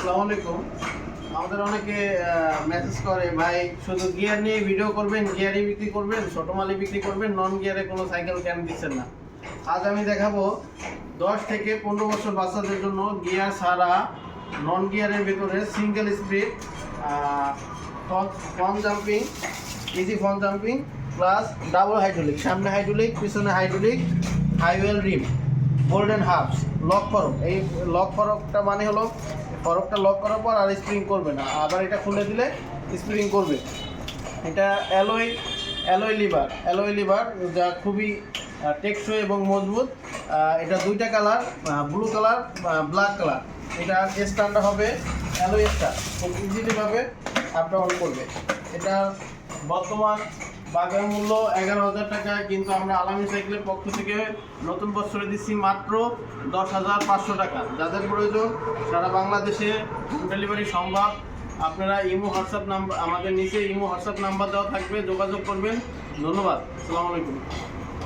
আসসালামু আলাইকুম। আমাদের অনেকে মেসেজ করে, ভাই, শুধু গিয়ার নিয়ে ভিডিও করবেন গিয়ারই বিক্রি করবেন, ছোট মালি বিক্রি করবেন নন গিয়ারে কোনো সাইকেল কেন দিচ্ছেন না। আজ আমি দেখাবো দশ থেকে পনেরো বছর বাচ্চাদের জন্য গিয়ার ছাড়া নন গিয়ারের ভিতরে single speed fun jumping easy fun jumping plus double hydraulic সামনে হাইড্রোলিক পিছনে hydraulic high wheel rim golden হাফস lock fork এই লক ফরকটা মানে হলো ফরকটা লক করার পর আর স্প্রিং করবে না। আবার এটা খুলে দিলে স্প্রিং করবে। এটা alloy alloy lever alloy lever যা খুবই টেকসই এবং মজবুত। এটা দুইটা colour blue colour black colour এটা স্টারটা হবে অ্যালোয় স্টার খুব ইজিলিভাবে আপ ডাউন করবে। এটা বর্তমান বাজার মূল্য এগারো হাজার টাকা, কিন্তু আমরা আলামী সাইকেলের পক্ষ থেকে নতুন বছরে দিচ্ছি মাত্র দশ হাজার পাঁচশো টাকা। যাদের প্রয়োজন, সারা বাংলাদেশে হোম ডেলিভারি সম্ভব। আপনারা ইমো হোয়াটসঅ্যাপ নাম্বার, আমাদের নিচে ইমো হোয়াটসঅ্যাপ নাম্বার দেওয়া থাকবে, যোগাযোগ করবেন। ধন্যবাদ। আসসালামু আলাইকুম।